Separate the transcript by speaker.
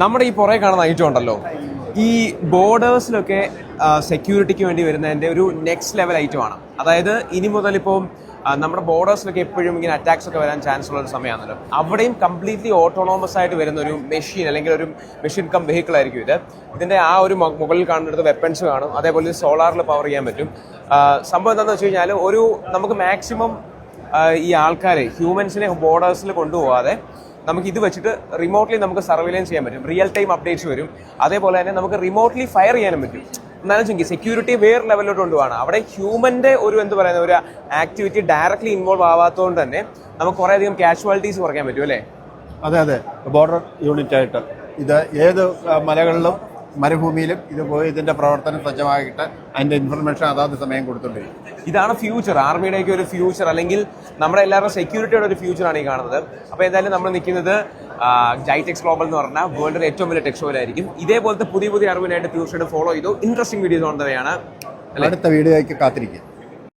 Speaker 1: നമ്മുടെ ഈ പുറകെ കാണുന്ന ഐറ്റം ഉണ്ടല്ലോ. ഈ ബോർഡേഴ്സിലൊക്കെ സെക്യൂരിറ്റിക്ക് വേണ്ടി വരുന്നതിന്റെ ഒരു നെക്സ്റ്റ് ലെവൽ ഐറ്റം ആണ് അതായത് ഇനി മുതൽ ഇപ്പോൾ നമ്മുടെ ബോർഡേഴ്സിലൊക്കെ എപ്പോഴും ഇങ്ങനെ അറ്റാക്സ് ഒക്കെ വരാൻ ചാൻസ് ഉള്ള ഒരു സമയമാണല്ലോ. അവിടെയും കംപ്ലീറ്റ്ലി ഓട്ടോണോമസ് ആയിട്ട് വരുന്ന ഒരു മെഷീൻ അല്ലെങ്കിൽ ഒരു മെഷീൻ കം വെഹിക്കിൾ ആയിരിക്കും ഇത്. ഇതിന്റെ ആ ഒരു മുകളിൽ കാണുന്നിടത്ത് വെപ്പൺസ് കാണും. അതേപോലെ സോളാറിൽ പവർ ചെയ്യാൻ പറ്റും. സംഭവം എന്താണെന്ന് വെച്ച് കഴിഞ്ഞാൽ ഒരു നമുക്ക് മാക്സിമം ഈ ആൾക്കാരെ ഹ്യൂമൻസിനെ ബോർഡേഴ്സിൽ കൊണ്ടുപോകാതെ നമുക്ക് ഇത് വെച്ചിട്ട് റിമോട്ട്ലി നമുക്ക് സർവൈലൻസ് ചെയ്യാൻ പറ്റും. റിയൽ ടൈം അപ്ഡേറ്റ്സ് വരും. അതേപോലെ തന്നെ നമുക്ക് റിമോട്ട്ലി ഫയർ ചെയ്യാനും പറ്റും. എന്നാലും വെച്ചെങ്കിൽ സെക്യൂരിറ്റി വേറെ ലെവലിലോട്ട് കൊണ്ടുപോകണം അവിടെ ഹ്യൂമന്റെ ഒരു എന്ത് പറയുന്ന ഒരു ആക്ടിവിറ്റി ഡയറക്ട്ലി ഇൻവോൾവ് ആവാത്തതുകൊണ്ട് തന്നെ നമുക്ക് കുറേ അധികം കാഷ്വാലിറ്റീസ് കുറയ്ക്കാൻ പറ്റും അല്ലേ?
Speaker 2: അതെ അതെ. ബോർഡർ യൂണിറ്റ് ആയിട്ട്. ഇത് ഏത് മലകളിലും മരുഭൂമിയിലും ഇതുപോലെ പോയി ഇതിന്റെ പ്രവർത്തനം സജ്ജമാക്കിയിട്ട് അതിന്റെ ഇൻഫർമേഷൻ അതാത് സമയം കൊടുത്തോണ്ടിരിക്കും.
Speaker 1: ഇതാണ് ഫ്യൂച്ചർ ആർമിയുടെയൊക്കെ ഒരു ഫ്യൂച്ചർ അല്ലെങ്കിൽ നമ്മുടെ എല്ലാവരുടെ സെക്യൂരിറ്റിയുടെ ഒരു ഫ്യൂച്ചറാണ് ഈ കാണുന്നത്. അപ്പോൾ എന്തായാലും നമ്മൾ നിൽക്കുന്നത് ജൈടെക്സ് ഗ്ലോബൽ എന്ന് പറഞ്ഞാൽ വേൾഡിലെ ഏറ്റവും വലിയ ആയിരിക്കും ഇതേപോലത്തെ പുതിയ പുതിയ അറിവിനായിട്ട് തീർച്ചയായിട്ടും ഫോളോ ചെയ്തു. ഇൻട്രസ്റ്റിംഗ് വീഡിയോ ആണ്.
Speaker 2: അടുത്ത വീഡിയോയ്ക്ക് കാത്തിരിക്കും